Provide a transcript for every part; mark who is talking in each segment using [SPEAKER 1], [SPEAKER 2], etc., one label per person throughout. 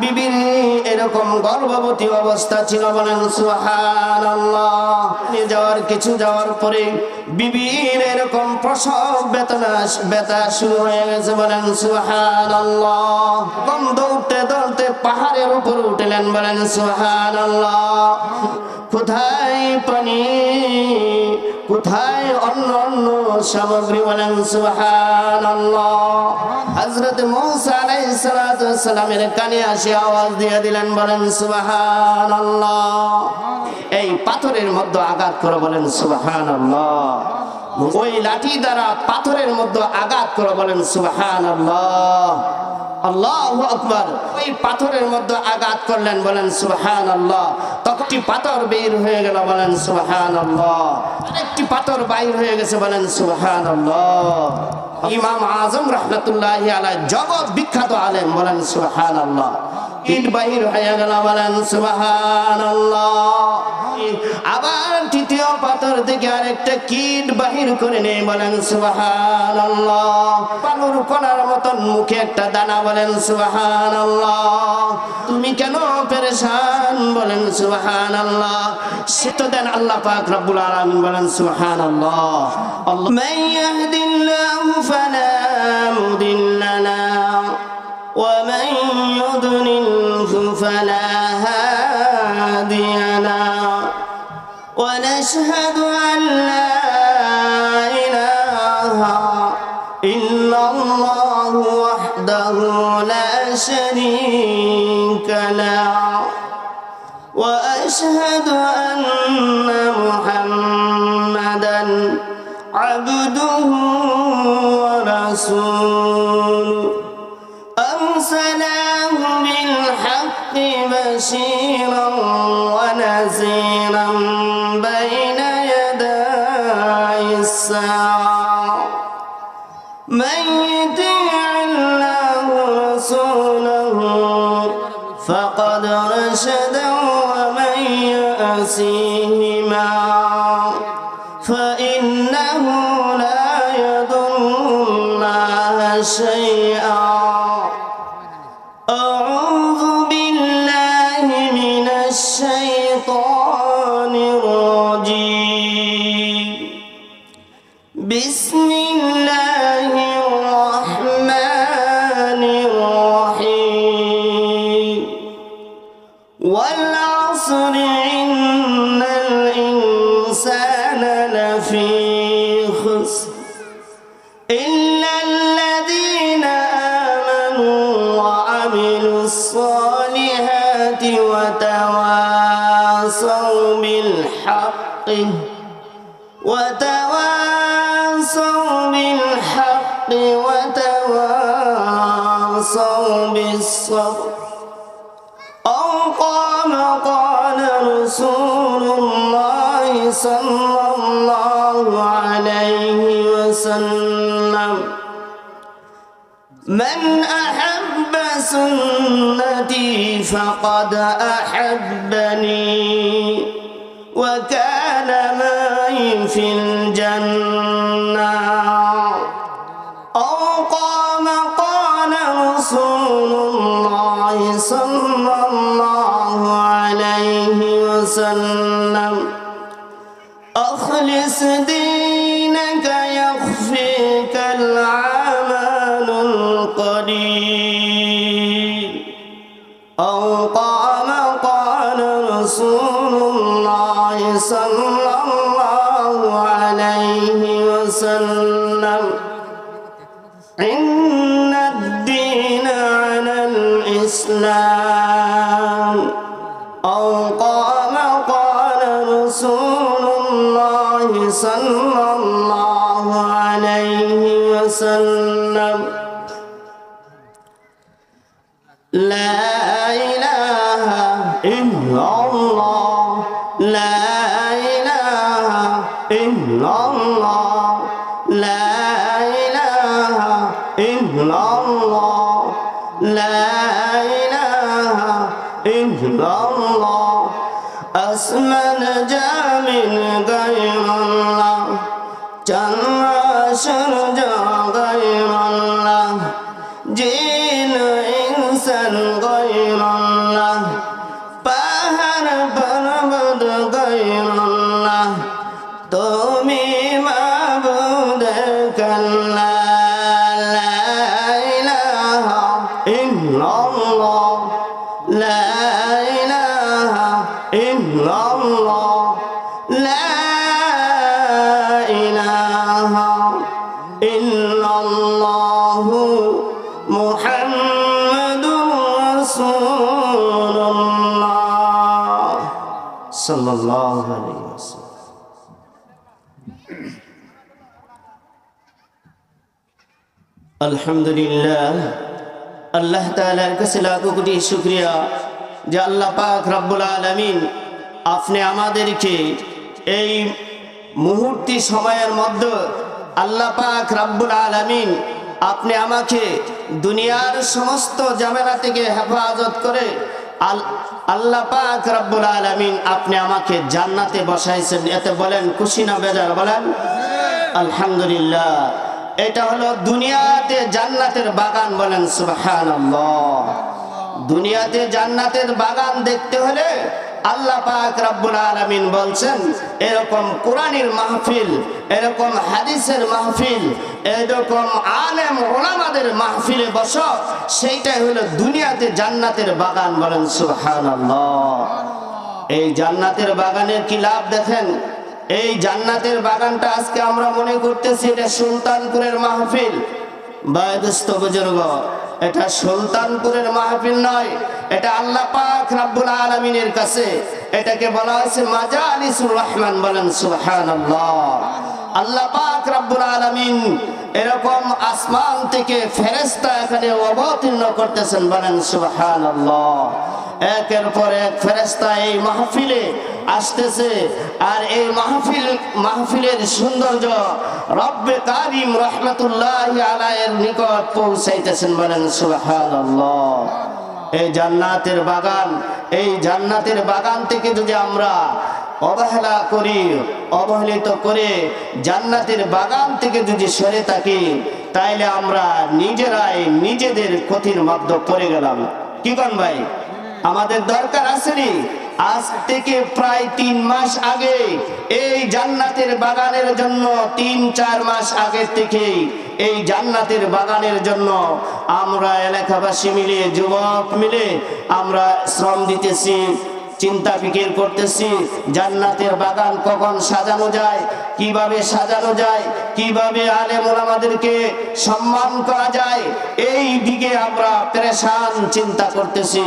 [SPEAKER 1] বিবির এরকম গর্ভবতী অবস্থা ছিল বলেন, সুবহানাল্লাহ। যাওয়ার, কিছু যাওয়ার পরে বিবির এরকম প্রসব বেতনা বেতা শুরু হয়ে গেছে বলেন, সুবহানাল্লাহ। কম দৌড়তে দৌড়তে পাহাড়ের উপর উঠলেন বলেন, সুবহানাল্লাহ। কোথায় পানি কোথায় অন্য অন্য সামগ্রী বলেন, সুবহানাল্লাহ। হযরত মূসা আলাইহিস সালামের কানে আসে আওয়াজ দিয়ে দিলেন বলেন সুবাহান এই পাথরের মধ্যে আঘাত করে বলেন সুবহানাল্লাহ। ওই লাঠি দ্বারা পাথরের মধ্যে আঘাত করে বলেন আকবার। ওই পাথরের মধ্যে আঘাত করলেন, বলেন পাথর বের হয়ে গেল, বলেন পাথর বাইর হয়ে গেছে, বলেন ইমাম আজম জগৎ বিখ্যাত আলেম, বলেন সুহান আল্লাহ টিট বাহির হয়ে গেল বলেন, সুবহানাল্লাহ। আবার তৃতীয় পাথর থেকে আরেকটা কিট বাহির করে নেই বলেন, সুবহানাল্লাহ। পালুর কোনার মতন মুখে একটা দানা বলেন, সুবহানাল্লাহ। তুমি কেন পেরেশান বলেন, সুবহানাল্লাহ। সে তো দেন আল্লাহ পাক রব্বুল আলামিন বলেন, সুবহানাল্লাহ। আল্লাহ মান ইয়াহদিল্লাহু ফালা মুদিল্লানা ওয়া মান ইউদলিল فلا هادي له. ونشهد بشيرا ونذيرا بين يدي الساعة. من يطيع الله رسوله فقد رشد ومن يأسيهما. فإنه لا يضر الله شيئا. بالحق وتواصوا بالحق وتواصوا بالصبر. أو قام قال رسول الله صلى الله عليه وسلم من أحب سنتي فقد أحبني وكان معي في الجنة. أو قام قال رسول الله صلى الله عليه وسلم أخلص دينك يخفيك صلى الله عليه وسلم. إن الدين على الإسلام. أو قام قال رسول الله صلى الله عليه وسلم. illallah la ilaha illallah la ilaha illallah আসমান জামিন গায়ুল্লাহ চন্দ্র সাল্লাল্লাহু আলহামদুলিল্লাহ, আল্লাহ তাআলার কাছে লাখো কোটি যে আল্লাহ পাক রব্বুল আলামিন আপনি আমাদেরকে এই মুহূর্তি সময়ের মধ্যে আল্লাহ পাক রাব্বুল আলামিন আপনি আমাকে দুনিয়ার সমস্ত জামেলা থেকে হেফাজত করে আপনি আমাকে জান্নাতে বসাইছেন। এতে বলেন বলেন, আলহামদুলিল্লাহ। এটা হলো দুনিয়াতে জান্নাতের বাগান বলেন, সুবহানাল্লাহ। দুনিয়াতে জান্নাতের বাগান দেখতে হলে আল্লাহ পাক রব্বুল আলামিন বলছেন, এরকম কোরআনের মাহফিল, এরকম হাদিসের মাহফিল, এরকম আলেম ওলামাদের মাহফিলে বসো, সেইটাই হলো দুনিয়াতে জান্নাতের বাগান বলেন সুবহানাল্লাহ। এই জান্নাতের বাগানের কি লাভ দেখেন? এই জান্নাতের বাগানটা আজকে আমরা মনে করতেছি এটা সুলতানপুরের মাহফিল। বায়দস্ত বুজুর্গ এটা সুলতানপুরের মাহফিল নয়, এটা আল্লাহ পাক রাব্বুল আলামিনের কাছে। এটাকে বলা হয়েছে মাজালিসুর রহমান বলেন সুবহানাল্লাহ। আল্লাহ পাক রাব্বুল আলামিন এরকম আসমান থেকে ফেরেশতা এখানে অবতীর্ণ করতেছেন বলেন সুবহানাল্লাহ। একের পর এক ফেরেস্তা এই মাহফিলে আসতেছে। আর এই মাহফিল, মাহফিলের সৌন্দর্য রব্বে কারিম রহমতুল্লাহ আলায়ের নিকট পৌঁছাইতেছেন বলেন, সুবহানাল্লাহ। এই জান্নাতের বাগান, এই জান্নাতের বাগান থেকে যদি আমরা অবহেলা করি, অবহেলিত করে জান্নাতের বাগান থেকে যদি সরে থাকি, তাইলে আমরা নিজেরাই নিজেদের ক্ষতির মধ্য পড়ে গেলাম। কি কন ভাই? আমাদের দরকার আসেনি। আজ থেকে প্রায় তিন মাস আগে এই জান্নাতের বাগানের জন্য তিন চার মাস আগে থেকে এই জান্নাতের বাগানের জন্য আমরা এলাকাবাসী মিলে, যুবক মিলে আমরা শ্রম দিতেছি, চিন্তা ফিকির করতেছি, জান্নাতের বাগান কখন সাজানো যায়, কীভাবে সাজানো যায়, কীভাবে আলেম ওলামাদেরকে সম্মান করা যায় এই দিকে আমরা প্রেশান চিন্তা করতেছি।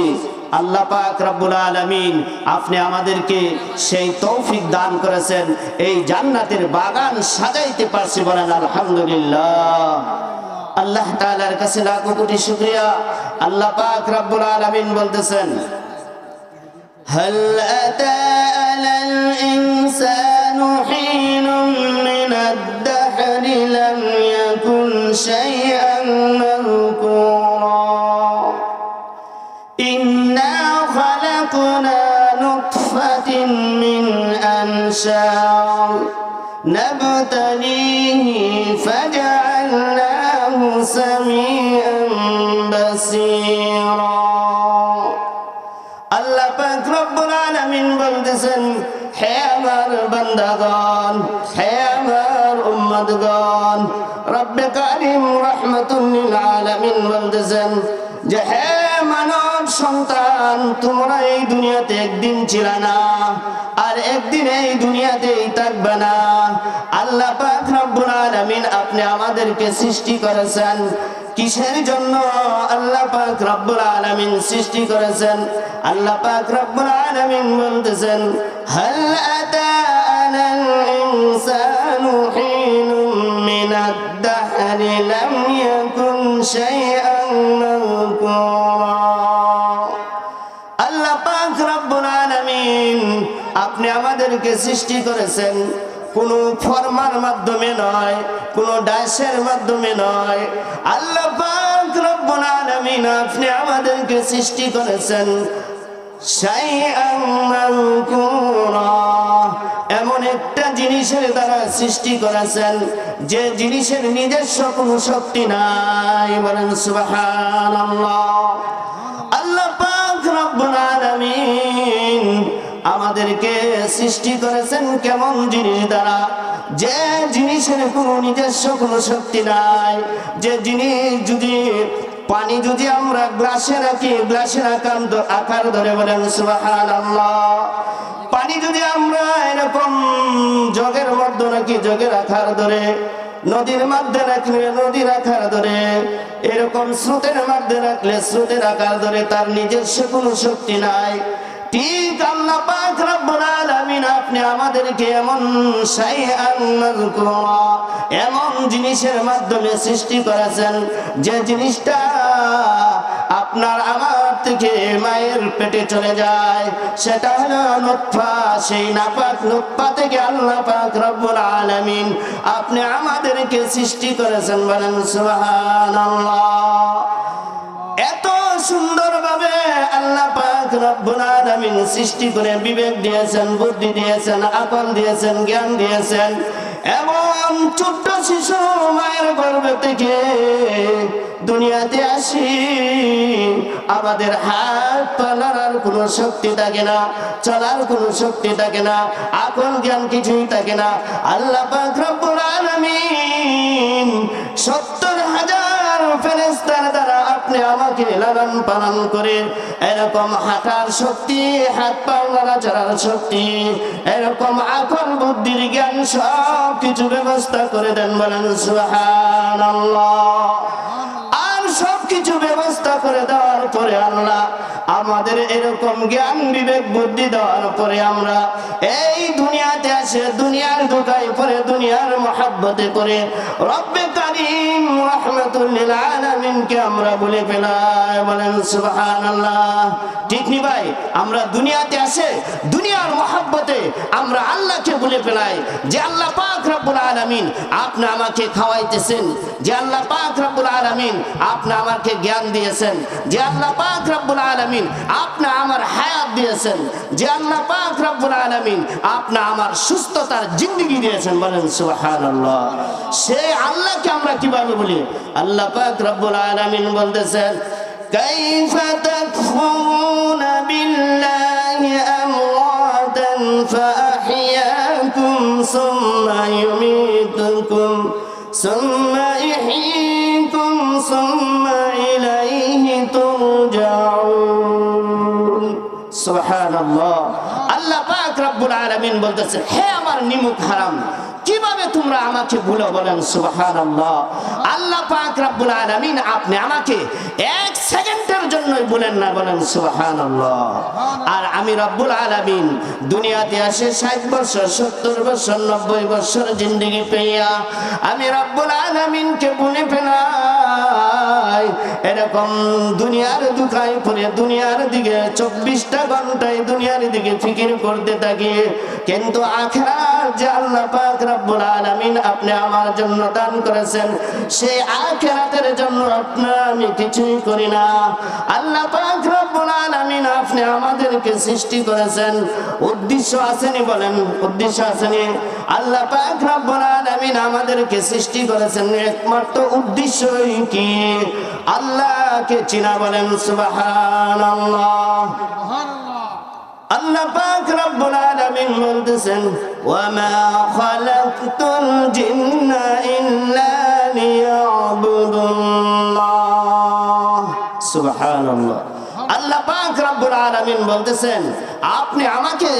[SPEAKER 1] আল্লাহ পাক রব্বুল আলামিন আপনি আমাদেরকে সেই তৌফিক দান করেছেন এই জান্নাতের বাগান সাজাইতে পারছি বলেন আলহামদুলিল্লাহ আল্লাহ তাআলার কাছে লাখো কোটি শুকরিয়া আল্লাহ পাক রব্বুল আলামিন বলতেছেন هل أتى على الإنسان حين من الدهر لم يكن شيئا مذكورا إنا خلقنا نطفة من أنشار نبتليه فجعلناه سميعا بصيرا আল্লাহ পাক রব্বুল আলামিন বলতেছেন হে আমার বান্দাগণ হে আমার উম্মতগণ রব্বে কারীম রাহমাতুল লিল আলামিন বলতেছেন যে হে মানব সন্তান, তোমরা এই দুনিয়াতে একদিন ছিল না, আর একদিন এই দুনিয়াতেই থাকবে না। আল্লাহ পাক রব্বুল আলামিন আপনি আমাদেরকে সৃষ্টি করেছেন। কিসের জন্য? আল্লাহ পাক রব্বুল আলামিন সৃষ্টি করেছেন। আল্লাহ পাক রব্বুল আলামিন বলতেছেন, হাল আতা আলাল ইনসানু হিনুম মিনাদ দাহরি, লাম ইয়াকুন শাইআন আমাদেরকে সৃষ্টি করেছেন। কোন ফরমার মাধ্যমে নয়, কোন ডাসের মাধ্যমে নয়। আল্লাহ পাক রব্বুল আলামিন আপনি আমাদেরকে সৃষ্টি করেছেন। এমন একটা জিনিসের দ্বারা সৃষ্টি করেছেন, যে জিনিসের নিজস্ব কোনো শক্তি নাই, বলেন সুবহানাল্লাহ। আমাদেরকে সৃষ্টি করেছেন কেমন জিনিস দ্বারা? যে জিনিসের কোনো নিজস্ব কোনো শক্তি নাই। যে জিনিস যদি, পানি যদি আমরা গ্লাসে রাখি গ্লাসের আকার আকার ধরে বলেন পানি যদি আমরা এরকম জগের মধ্যে রাখি জগের আকার ধরে, নদীর মধ্যে রাখলে নদীর আকার ধরে, এরকম স্রোতের মধ্যে রাখলে স্রোতের আকার ধরে, তার নিজস্ব কোনো শক্তি নাই। ঠিক আল্লাহ পাক রব্বুল আপনি আমাদেরকে এমন শাইআন মাযকুরা, এমন জিনিসের মাধ্যমে সৃষ্টি করেছেন যে জিনিসটা আপনার আমার থেকে মায়ের পেটে চলে যায়। সেটা হলো নুতফা, সেই নাপাক নুতফা থেকে আল্লাহ পাক রব্বুল আলামিন আপনি আমাদেরকে সৃষ্টি করেছেন বলেন সুবহানাল্লাহ। এত পাক সৃষ্টি করে বিবেক দিয়েছেন, বুদ্ধি দিয়েছেন দিয়েছেন, জ্ঞান দিয়েছেন। এবং ছোট্ট শিশু মায়ের থেকে দুনিয়াতে আসি, আমাদের হাত পা নাড়ার কোনো শক্তি থাকে না, চলার কোনো শক্তি থাকে না, আকল জ্ঞান কিছুই থাকে না। আল্লাহ রব্বুল আলামিন সত্তর হাজার ফেরেস্তার আপনি আমাকে লালন পালন করে এরকম হাঁটার শক্তি, হাত পাওয়া চড়ার শক্তি, এরকম আকল বুদ্ধির জ্ঞান সব কিছু ব্যবস্থা করে দেন বলেন আর সব কিছু ব্যবস্থা করে দেওয়ার পরে আল্লাহ আমাদের এরকম জ্ঞান, বিবেক, বুদ্ধি দেওয়ার পরে আমরা এই দুনিয়াতে আসে দুনিয়ার দোকায় পরে দুনিয়ার মহাব্বতে করে রব্বে কারিম রহমতুল্লিল আলামিনকে আমরা বলে ফেলাই, বলেন সুবহানাল্লাহ। ঠিক নি ভাই? আমরা দুনিয়াতে আসে দুনিয়ার মহাব্বতে আমরা আল্লাহকে বলে ফেলাই যে আল্লাহ পাক রব্বুল আলামিন আপনি আমাকে খাওয়াইতেছেন, যে আল্লাহ পাক রব্বুল আলামিন আপনি আমাকে জ্ঞান দিয়েছেন যে আল্লাহ পাক রব্বুল আলামিন আপনি আমার হায়াত দিয়েছেন যে আল্লাহ পাক রব্বুল আলামিন আপনি আমার সুস্থতার জিন্দগি দিয়েছেন বলেন সুবহানাল্লাহ সেই আল্লাহকে আমরা কিভাবে বলি আল্লাহ পাক রব্বুল আলামিন বলতেছেন كيف تكفرون بالله أمواتا فأحياكم ثم يميتكم ثم يحييكم ثم সুবহানাল্লাহ। আল্লাহ পাক রব্বুল আলামিন বলতেছে, হে আমার নিমুখ হারাম, কীভাবে তোমরা আমাকে ভুলে বলেন সুবাহান আল্লাহ আল্লাহ পাক রাব্বুল আলামিন আপনি আমাকে এক সেকেন্ডের জন্যই বলেন না বলেন সুবাহান আর আমি রব্বুল আলামিন দুনিয়াতে আসে ষাট বছর, সত্তর বছর, নব্বই বছর জিন্দিগি পেয়া আমি রব্বুল আলামিনকে ভুলে পেলাম এরকম দুনিয়ার দুনিয়ার দিকে চব্বিশটা ঘন্টায় দুনিয়ার দিকে ফিকির করতে থাকি। কিন্তু যে আল্লাহ পাক রব্বুল আলামিন আপনি আমার জন্য দান করেছেন সেই আখেরাতের জন্য আপনার আমি কিছুই করি না। আল্লাহ পাক রব্বুল আলামিন আপনি আমাদেরকে সৃষ্টি করেছেন। উদ্দেশ্য আসেনি বলেন, উদ্দেশ্য আসেনি। আল্লাহ পাক রব্বুল আলামিন আমাদেরকে সৃষ্টি করেছেন, একমাত্র উদ্দেশ্যই কি? আল্লাহকে চিনা বলেন সুবহানাল্লাহ। আল্লাহ পাক রব্বুল আলামিন বলতেছেন ওয়া মা খালাকতুল জিন্না ইল্লা লিয়াবুদুল্লাহ। সুবহানাল্লাহ। আল্লাহ পাক রব্বুল আলামিন বলতেছেন, আপনি আমাকে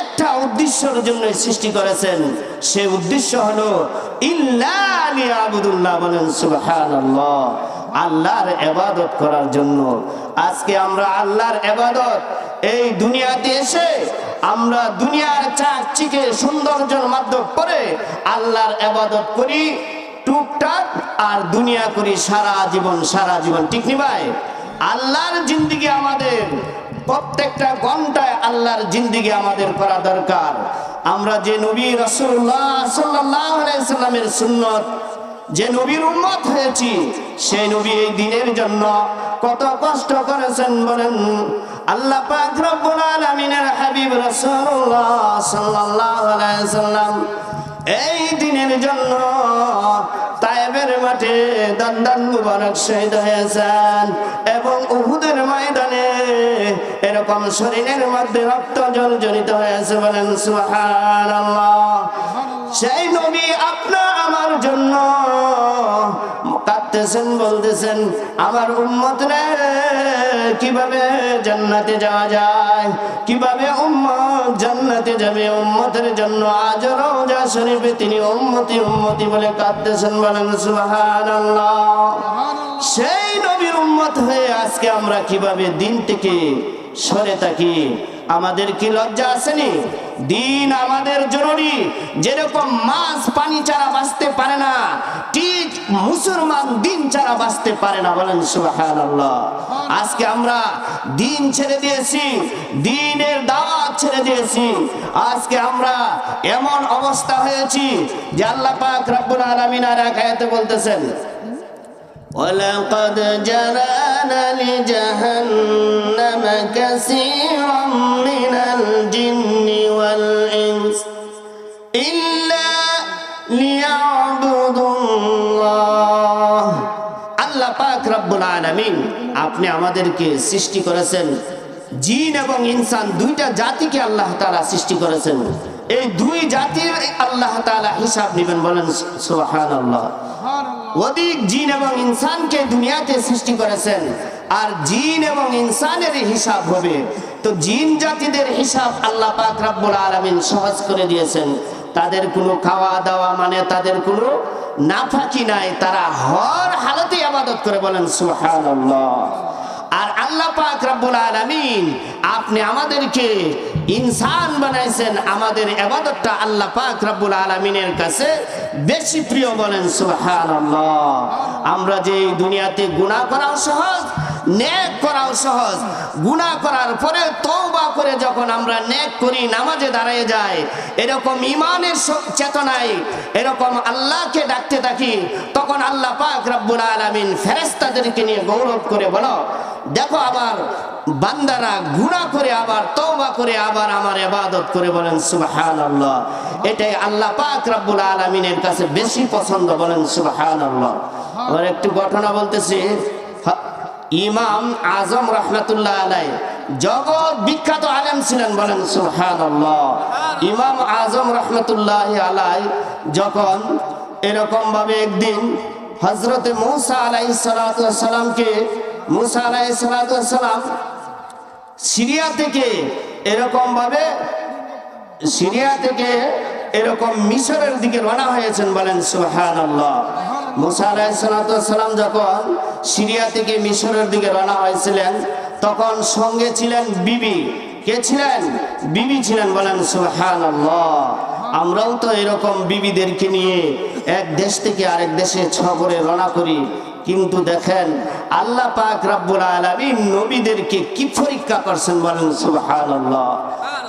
[SPEAKER 1] একটা উদ্দেশ্যের জন্য সৃষ্টি করেছেন। সেই উদ্দেশ্য হলো ইল্লা লিয়াবুদুল্লাহ বলেন সুবহানাল্লাহ। আল্লাহর এবাদত করার জন্য। আজকে আমরা আল্লাহর এবাদত এই দুনিয়াতে এসে আমরা দুনিয়ার চার চাকচিকে সৌন্দর্যের মাধ্যম করে আল্লাহর এবাদত করি, টুকটাক, আর দুনিয়া করি সারা জীবন সারা জীবন। ঠিক নি ভাই? আল্লাহর জিন্দিগি আমাদের প্রত্যেকটা ঘন্টায় আল্লাহর জিন্দিগি আমাদের করা দরকার। আমরা যে নবী রসুল্লাহ সাল্লাহ সাল্লামের সুন্নত যে নবীর উন্মত হয়েছি, সেই নবী এই দিনের জন্য কত কষ্ট করেছেন বলেন। আল্লাহ পাক হাবিব রাসূলুল্লাহ এই দিনের জন্য তায়েবের মাঠে দান্দান মুবারক শহীদ হয়েছেন এবং উহুদের ময়দানে এরকম শরীরের মধ্যে রক্ত জর্জরিত হয়েছে বলেন, সুবহানাল্লাহ। সেই নবী আপনার আমার জন্য। কাঁদতেছেন বলতেছেন আমার উম্মত রে কীভাবে জান্নাতে যাওয়া যায়? কীভাবে উম্মত জান্নাতে যাবে? উম্মতের জন্য আজ রোজা শরীফে তিনি উম্মতি উম্মতি বলে কাঁদতেছেন বলেন সুবহানাল্লাহ। সেই নবীর উম্মত হয়ে আজকে আমরা কীভাবে দিন থেকে সরে থাকি। আমাদের কি লজ্জা আসেনি দিন আমাদের জরুরি। যেরকম মাছ পানি ছাড়া বাঁচতে পারে না, ঠিক মুসলমান দিন ছাড়া বাঁচতে পারে না, বলেন আজকে আমরা দিন ছেড়ে দিয়েছি, দিনের দাওয়াত ছেড়ে দিয়েছি। আজকে আমরা এমন অবস্থা হয়েছি যে আল্লাহ পাক রব্বুল আলামিন এক বলতেছেন ولقد جرانا لجهنم كثيرا من الجن والإنس إلا ليعبدوا الله আল্লাহ পাক রব্বুল আলামিন আপনি আমাদেরকে সৃষ্টি করেছেন জিন এবং ইনসান দুইটা জাতিকে আল্লাহ তাআলা সৃষ্টি করেছেন এই দুই জাতির আল্লাহ তাআলা হিসাব নেবেন বলেন সুবহানাল্লাহ অধিক জিন এবং ইনসানকে দুনিয়াতে সৃষ্টি করেছেন। আর জিন এবং ইনসানের হিসাব হবে। তো জিন জাতিদের হিসাব আল্লাহ পাক রাব্বুল আলামিন সহজ করে দিয়েছেন। তাদের কোনো খাওয়া দাওয়া মানে তাদের কোনো নাফাকি নাই। তারা হর হালতে আবাদত করে বলেন, সুবহানাল্লাহ। আর আল্লাহ পাক রব্বুল আলামিন, আপনি আমাদেরকে ইনসান বানাইছেন, আমাদের এবাদতটা আল্লাহ পাক রাব্বুল আলামিনের কাছে বেশি প্রিয় বলেন, সুবহানাল্লাহ। আমরা যে দুনিয়াতে গুনাহ করাও সহজ নেক করাও সহজ। গুনাহ করার পরে তওবা করে যখন আমরা নেক করি, নামাজে দাঁড়িয়ে যাই, এরকম ইমানের চেতনায় এরকম আল্লাহকে ডাকতে থাকি, তখন আল্লাহ পাক রব্বুল আলামিন ফেরেশতাদেরকে নিয়ে গৌরব করে বলো, দেখো আবার বান্দারা গুনাহ করে, আবার তওবা করে, আবার আমার ইবাদত করে বলেন, সুবহানাল্লাহ। এটাই আল্লাহ পাক রব্বুল আলামিনের কাছে বেশি পছন্দ বলেন, সুবহানাল্লাহ। আমার একটু ঘটনা বলতেছি। ইমাম আজম রহমতুল্লাহ আলাই জগৎ বিখ্যাত আলেম ছিলেন বলেন, সুবহানাল্লাহ। ইমাম আজম রহমতুল্লাহ আলাই যখন এরকম ভাবে একদিন হজরতে মুসা আলাই সালামকে, মুসা আলাই সালাম সিরিয়া থেকে এরকম ভাবে সিরিয়া থেকে এরকম মিশরের দিকে রওনা হয়েছেন বলেন, সুবহানাল্লাহ। মুসা যখন সিরিয়া থেকে মিশরের দিকে রওনা হয়েছিলেন, তখন সঙ্গে ছিলেন বিবি। কে ছিলেন? বিবি ছিলেন, বলেন, সুবহানাল্লাহ। আমরাও তো এরকম বিবিদেরকে নিয়ে এক দেশ থেকে আরেক দেশে ছগরে রওনা করি। কিন্তু দেখেন, আল্লাহ পাক রাব্বুল আলামিন নবীদেরকে কি পরীক্ষা করছেন, বলেন, সুবহানাল্লাহ।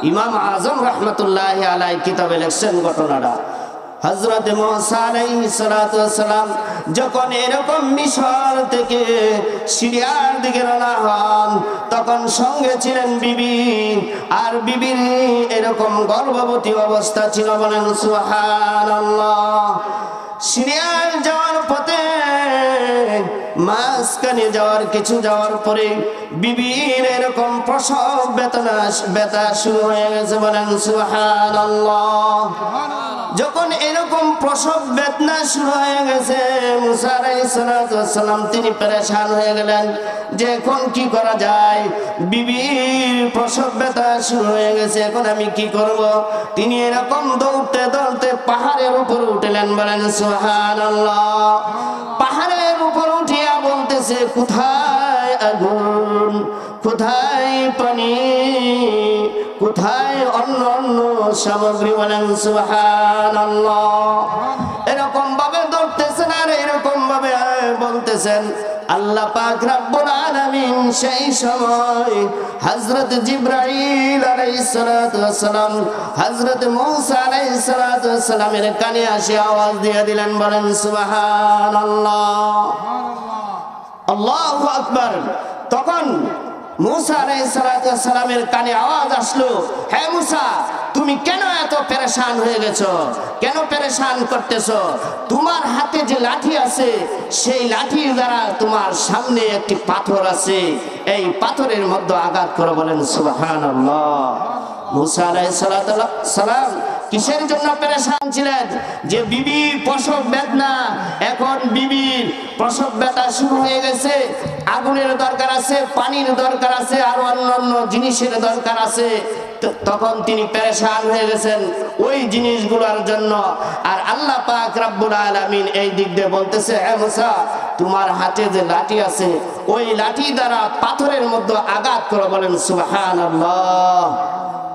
[SPEAKER 1] ইমাম আজম রহমতুল্লাহ আলাই কিতাবে লেখছেন ঘটনাটা। হজরত সালাম যখন এরকম মিশর থেকে সিরিয়ার দিকে রওনা হন, তখন সঙ্গে ছিলেন বিবি। আর বিবির এরকম গর্ভবতী অবস্থা ছিল বলেন সুহান সিরিয়ার যাওয়ার পথে মাঝখানে যাওয়ার, কিছু যাওয়ার পরে বিবির এরকম প্রসব বেতনা বেতা শুরু হয়ে গেছে বলেন, সুবহানাল্লাহ। যখন এরকম প্রসব, বেদনা শুরু হয়ে গেছে, মুসা আলাইহিসসালাম তিনি পেরেশান হয়ে গেলেন। যে এখন কি করা যায়? বিবির প্রসব, ব্যথা শুরু হয়ে গেছে, এখন আমি কি করব? তিনি এরকম দৌড়তে দৌড়তে পাহাড়ের উপর উঠলেন বলেন উপর উঠিয়া বলতেছে কোথায় আগুন, কোথায় পানি, কোথায় অন্য অন্য সামগ্রী বলেন সুবহানাল্লাহ। এরকম ভাবে ধরতেছেন আর এরকম ভাবে বলতেছেন। আল্লাহ পাক রব্বুল আলামিন সেই সময় হযরত জিবরাইল আলাইহিস সালাতু ওয়াস সালাম, হযরত মূসা আলাইহিস সালাতু কানে আসে আওয়াজ দিয়ে দিলেন বলেন সুবহানাল্লাহ। আল্লাহু আকবার। তখন মুসা আলাইহিসসালামের কানে আওয়াজ আসলো, হে মুসা, তুমি কেন এত পেরেশান হয়ে গেছো? কেন পেরেশান করতেছো? তোমার হাতে যে লাঠি আছে, সেই লাঠির দ্বারা তোমার সামনে একটি পাথর আছে। এই পাথরের মধ্যে আঘাত করে বলেন, সুবহানাল্লাহ। মুসা সালাম। কিসের জন্য পেরেশান ছিলেন? যে বিবি প্রসব বেদনা, এখন বিবির প্রসব ব্যথা শুরু হয়ে গেছে। আগুনের দরকার আছে, পানির দরকার আছে, আর অন্যান্য জিনিসের দরকার আছে। তখন তিনি পেরেশান হয়ে গেছেন ওই জিনিসগুলোর জন্য। আর আল্লাহ পাক রাব্বুল আলামিন এই দিক দিয়ে বলতেছে হে মুসা, তোমার হাতে যে লাঠি আছে, ওই লাঠি দ্বারা পাথরের মধ্যে আঘাত করে। বলেন, সুবহানাল্লাহ।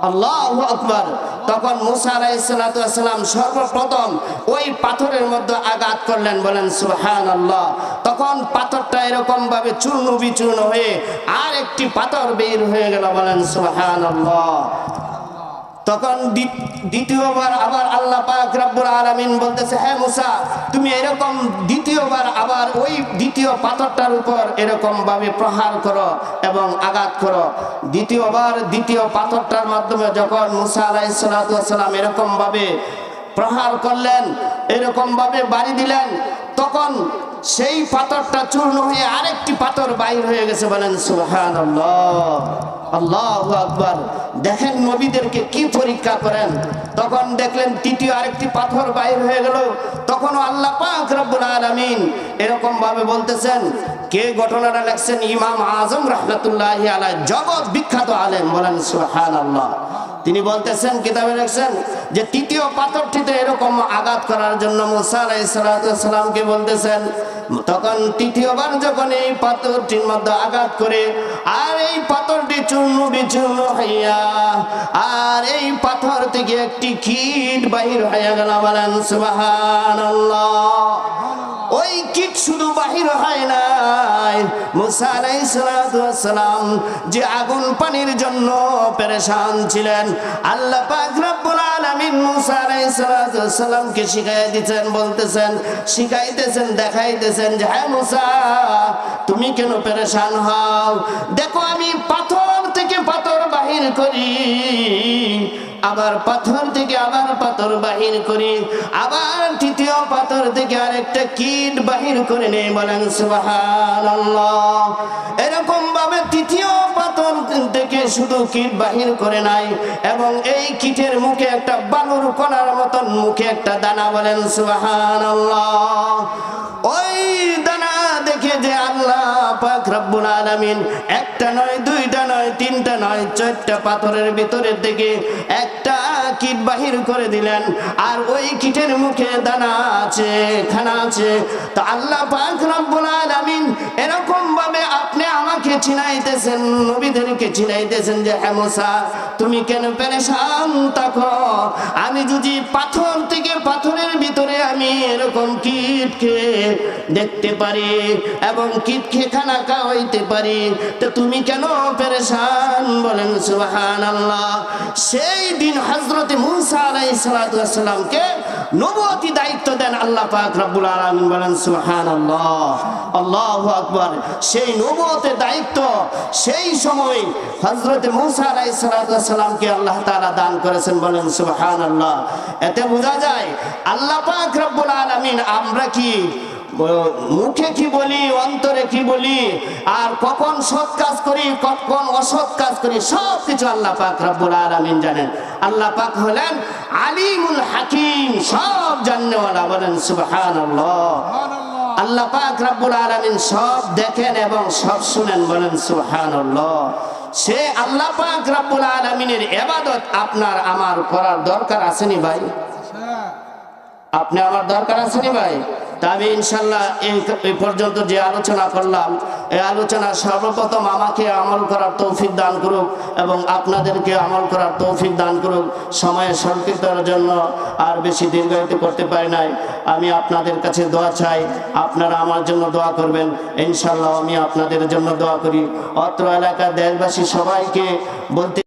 [SPEAKER 1] আল্লাহু আকবার। তখন মুসা আলাইহিসসালাম সর্বপ্রথম ওই পাথরের মধ্যে আঘাত করলেন। বলেন, সুবহানাল্লাহ। তখন পাথরটা এরকম ভাবে চূর্ণ বিচূর্ণ হয়ে আর একটি পাথর বের হয়ে গেল। বলেন, সুবহানাল্লাহ। তখন দ্বিতীয়বার আবার আল্লাহ পাক রাব্বুল আলামিন বলতেছে হ্যাঁ মুসা, তুমি এরকম দ্বিতীয়বার আবার ওই দ্বিতীয় পাথরটার উপর এরকম ভাবে প্রহার করো এবং আঘাত করো। দ্বিতীয়বার দ্বিতীয় পাথরটার মাধ্যমে যখন মুসা আলাইসালাম এরকম ভাবে প্রহার করলেন এরকম ভাবে বাড়ি দিলেন। তখন সেই পাথরটা চূর্ণ হয়ে আরেকটি পাথর বাইর হয়ে গেছে বলেন সুহান আল্লাহ আকবার। দেখেন নবীদেরকে কি পরীক্ষা করেন। তখন দেখলেন তৃতীয় আরেকটি পাথর বাইর হয়ে গেল। তখনও আল্লাহ পাক রব্বুল আলামিন এরকম ভাবে বলতেছেন, কে ঘটনাটা লেখছেন? ইমাম আজম রহমতুল্লাহ আলাই জগৎ বিখ্যাত আলেম বলেন সুহান আল্লাহ তিনি বলতেছেন, কিতাবে লিখছেন যে তৃতীয় পাথরটিতে এরকম আঘাত করার জন্য মুসা আলাইসালামকে বলতেছেন, তখন তৃতীয়বার যখন এই পাথরটির মধ্যে আঘাত করে, আর এই পাথরটি চূর্ণ বিচূর্ণ হইয়া, আর এই পাথর থেকে একটি কীট বাহির হইয়া গেল বলেন, সুবহানাল্লাহ। ওই কীট শুধু বাহির হয় নাই। মুসা আলাইসালাম যে আগুন পানির জন্য পেরেশান ছিলেন। আল্লাহ শিখাই বলতেছেন, শিখাইতেছেন, দেখাইতেছেন যে হ্যাঁ মুসা, তুমি কেন পেরেশান হও? দেখো আমি করি। আবার পাথর থেকে আবার পাথর বাহির করি। আবার তৃতীয় পাথর থেকে আরেকটা কীট বাহির করে নেই বলেন এরকম ভাবে তৃতীয় পাথর থেকে শুধু কীট বাহির করে নাই এবং এই কীটের মুখে একটা বালুর কণার মতন মুখে একটা দানা বলেন সুবহানাল্লাহ। ওই পাক রব্বুল আলামিন একটা নয়, দুইটা নয়, তিনটা নয়, চারটা পাথরের ভিতরের থেকে একটা কীট বাহির করে দিলেন, আর ওই কীটের মুখে দানা আছে, খানা আছে। তো আল্লাহ পাক রব্বুল আলামিন এরকম ভাবে আপনি আমাকে চিনাইতেছেন, নবীদেরকে চিনাইতেছেন যে হ্যাঁ তুমি কেন পেরেশান থাকো? আমি যদি পাথর থেকে পাথরের ভিতরে আমি এরকম কীটকে দেখতে পারি এবং কীটকে খানা খাওয়াইতে পারি, তো তুমি কেন পেরেশান? বলেন সুবাহান আল্লাহ সেই দিন হজরতে মুসা আলাইহিস সালাতু ওয়াসসালামকে নবুয়তি দায়িত্ব দেন আল্লাহ পাক রব্বুল আলামিন, বলেন সুবহান আল্লাহ আল্লাহু আকবার। সেই নবুয়তের দায়িত্ব সেই সময় হযরতে মূসা আলাইহিস সালাতু ওয়াসসালামকে আল্লাহ তাআলা দান করেছেন বলেন সুবহান আল্লাহ এতে বোঝা যায় আল্লাহ পাক রব্বুল আলামিন আমরা কি মুখে কি বলি অন্তরে কি বলি আর কখন সৎ কাজ করি কখন অসৎ কাজ করি সব কিছু আল্লাহ পাক রব্বুল আলামিন জানেন। আল্লাহ পাক হলেন আলিমুল হাকিম সব জানেওয়ালা বলেন সুবহানাল্লাহ। আল্লাহ পাক রব্বুল আলামিন সব দেখেন এবং সব শুনেন বলেন সুবহানাল্লাহ। সে আল্লাহ পাক রাব্বুল আলামিনের ইবাদত আপনার আমার করার দরকার আছে নি ভাই? আপনি আমার দরকার আছে নি ভাই? তা আমি ইনশাল্লাহ এই পর্যন্ত যে আলোচনা করলাম, এই আলোচনা সর্বপ্রথম আমাকে আমল করার তৌফিক দান করুক এবং আপনাদেরকে আমল করার তৌফিক দান করুক। সময়ের সংক্ষিপ্তর জন্য আর বেশি দীর্ঘায়িত করতে পারি নাই। আমি আপনাদের কাছে দোয়া চাই, আপনারা আমার জন্য দোয়া করবেন। ইনশাল্লাহ আমি আপনাদের জন্য দোয়া করি। অত্র এলাকার দেশবাসী সবাইকে বলতে